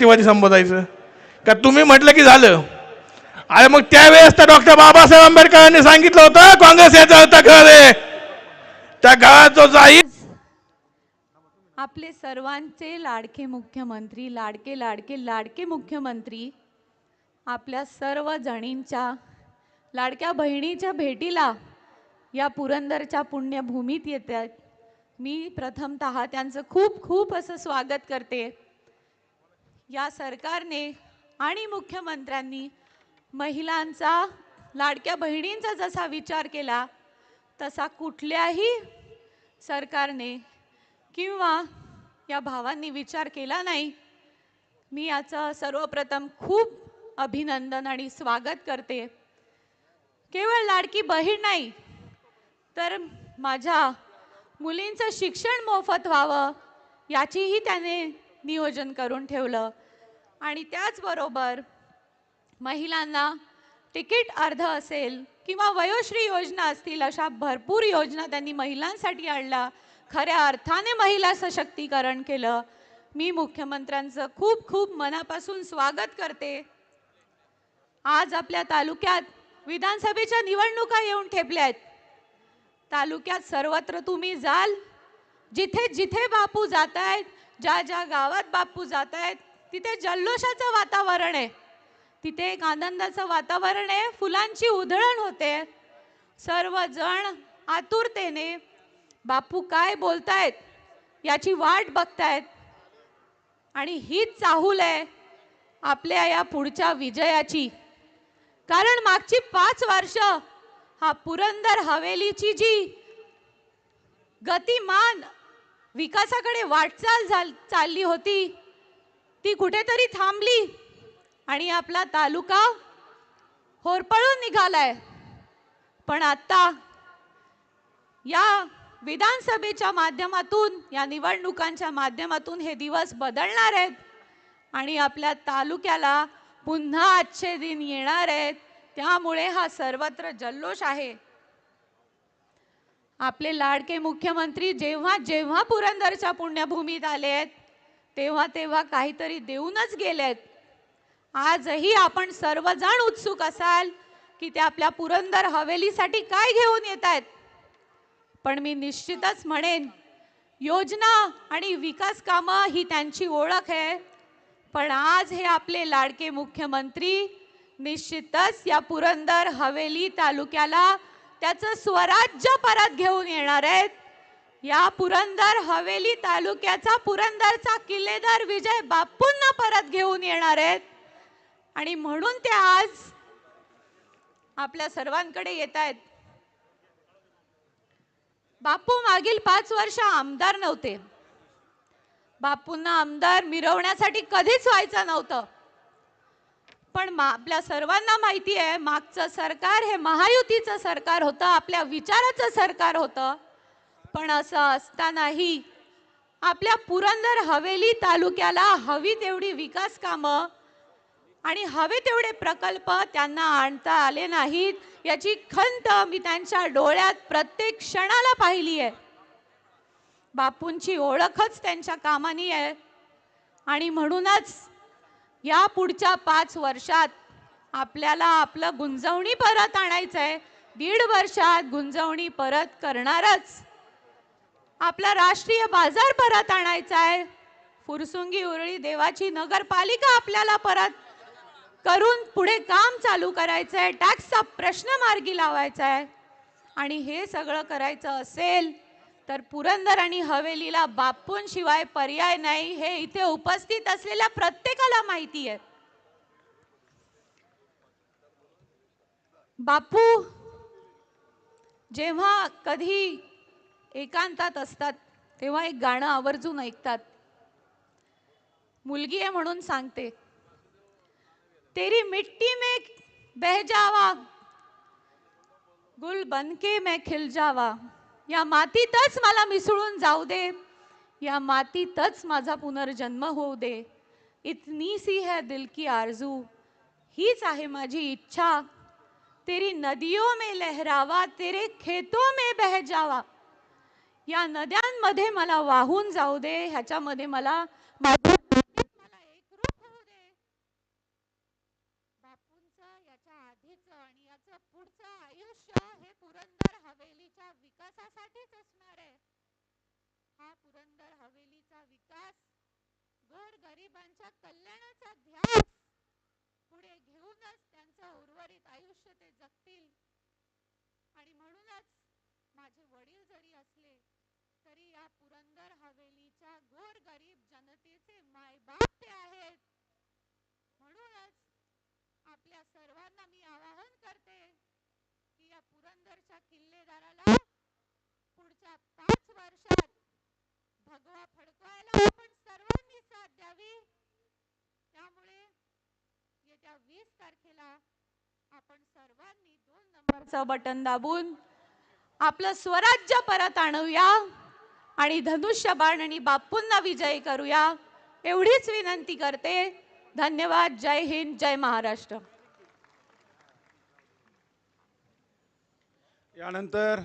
राष्ट्रवादी संबोधायचं? का तुम्ही म्हटलं की झालं? अरे मग त्यावेळेस तर डॉक्टर बाबासाहेब आंबेडकरांनी सांगितलं होतं काँग्रेस याचा होता घर आहे. त्या घरात जो जाईल आपले सर्वांचे लाडके मुख्यमंत्री लाडके लाडके लाडके मुख्यमंत्री आपल्या सर्व जणींच्या लाडक्या बहिणीच्या भेटीला या पुरंदरच्या पुण्यभूमीत येत आहेत मी प्रथमत त्यांचं खूप खूप असं स्वागत करते. या सरकारने आणि मुख्यमंत्र्यांनी महिलांचा लाडक्या बहिणींचा जसा विचार केला तसा कुठल्याही सरकारने किंवा या भावांनी विचार केला नाही. मी याचं सर्वप्रथम खूप अभिनंदन आणि स्वागत करते. केवळ लाडकी बहीण नाही तर माझ्या मुलींचं शिक्षण मोफत व्हावं याचीही त्याने नियोजन करून ठेवलं. आणि त्याचबरोबर महिलांना तिकीट अर्ध असेल किंवा वयोश्री योजना असतील अशा भरपूर योजना त्यांनी महिलांसाठी आणल्या. खऱ्या अर्थाने महिला सशक्तीकरण केलं. मी मुख्यमंत्र्यांचं खूप खूप मनापासून स्वागत करते. आज आपल्या तालुक्यात विधानसभेच्या निवडणुका येऊन ठेपल्या आहेत. तालुक्यात सर्वत्र तुम्ही जाल. जिथे जिथे बापू जात आहेत ज्या ज्या गावात बापू जात आहेत तिथे जल्लोषाचं वातावरण आहे. तिथे एक आनंदाचं वातावरण आहे. फुलांची उधळण होते. सर्वजण आतुरतेने बापू काय बोलतायत? याची वाट बघतायत. आणि हीच चाहूल आहे आपल्या या पुढच्या विजयाची. कारण मागची पाच वर्ष हा पुरंदर हवेलीची जी गतिमान विकासाकडे वाटचाल झाल चालली होती ती कुठेतरी थांबली आणि आपला तालुका होरपळून निघालाय. पण आता या विधानसभेच्या माध्यमातून या निवडणुकांच्या माध्यमातून हे दिवस बदलणार आहेत आणि आपल्या तालुक्याला पुन्हा आजचे दिन येणार आहेत. त्यामुळे हा सर्वत्र जल्लोष आहे. आपले लाडके मुख्यमंत्री जेव्हा जेव्हा पुरंदरच्या पुण्यभूमीत आले आहेत तेव्हा तेव्हा काहीतरी देऊनच गेलेत. आजही आपण सर्वजण उत्सुक असाल की ते आपल्या पुरंदर हवेलीसाठी काय घेऊन येत आहेत. पण मी निश्चितच म्हणेन योजना आणि विकास कामं ही त्यांची ओळख आहे. पण आज हे आपले लाडके मुख्यमंत्री निश्चितच या पुरंदर हवेली तालुक्याला त्याचं स्वराज्य परत घेऊन येणार आहेत. या पुरंदर हवेली तालुक्याचा पुरंदरचा किल्लेदार विजय बापूंना परत घेऊन येणार आहेत. आणि म्हणून ते आज आपल्या सर्वांकडे येत आहेत. बापू मागील पाच वर्ष आमदार नव्हते. बापूंना आमदार मिरवण्यासाठी कधीच व्हायचं नव्हतं. पण आपल्या सर्वांना माहिती आहे मागचं सरकार हे महायुतीचं सरकार होतं आपल्या विचाराचं सरकार होतं. पण असं असतानाही आपल्या पुरंदर हवेली तालुक्याला हवी तेवढी विकास कामं आणि हवे तेवढे प्रकल्प त्यांना आणता आले नाहीत याची खंत मी त्यांच्या डोळ्यात प्रत्येक क्षणाला पाहिली आहे. बापूंची ओळखच त्यांच्या कामानी आहे आणि म्हणूनच या पुढच्या पाच वर्षात आपल्याला आपलं गुंजवणी परत आणायचं आहे दीड वर्षात गुंजवणी परत करणारच. आपला राष्ट्रीय बाजार परत आणायचा आहे. फुरसुंगी उरळी देवाची नगरपालिका आपल्याला परत करून पुढे काम चालू करायचं आहे. टॅक्सचा प्रश्न मार्गी लावायचा आहे. आणि हे सगळं करायचं असेल तर पुरंदर आणि हवेलीला बापूंशिवाय पर्याय नाही. हे इथे उपस्थित असलेल्या प्रत्येकाला माहिती आहे. बापू जेव्हा कधी एकांतात असतात तेव्हा एक गाणं आवर्जून ऐकतात. मुलगी आहे म्हणून सांगते तेरी मिट्टी में बह जावा गुल बनके मैं खिल जावा. या मातीतच मला मिसळून जाऊ दे या मातीतच माझा पुनर्जन्म होऊ दे. इतनी सी है दिल की आरजू हीच आहे माझी इच्छा. तेरी नदियों में लहरावा तेरे खेतों में बह जावा. या नद्यांमध्ये मला वाहून जाऊ दे ह्याच्यामध्ये मला हवेलीचा विकास गरिबांच्या कल्याणाचा ध्यास पुढे घेऊनच उर्वरित आयुष्य ते जगतील. आणि म्हणून वडील जरी असले तरी या पुरंदर हवेलीच्या गोर गरीब जनतेचे मायबाप ते आहेत. म्हणूनच आपल्या सर्वांना मी आवाहन करते की या पुरंदरच्या किल्लेदाराला पुढच्या पाच वर्षात भगवा फडकवायला आपण सर्वांनी साथ द्यावी. त्यामुळे येत्या वीस तारखेला आपण सर्वांनी दोन नंबरचं बटन दाबून आपलं स्वराज्य परत आणूया. आणि धनुष्यबाण आणि बापूंना विजयी करूया. एवढीच विनंती करते. धन्यवाद. जय हिंद. जय महाराष्ट्र. यानंतर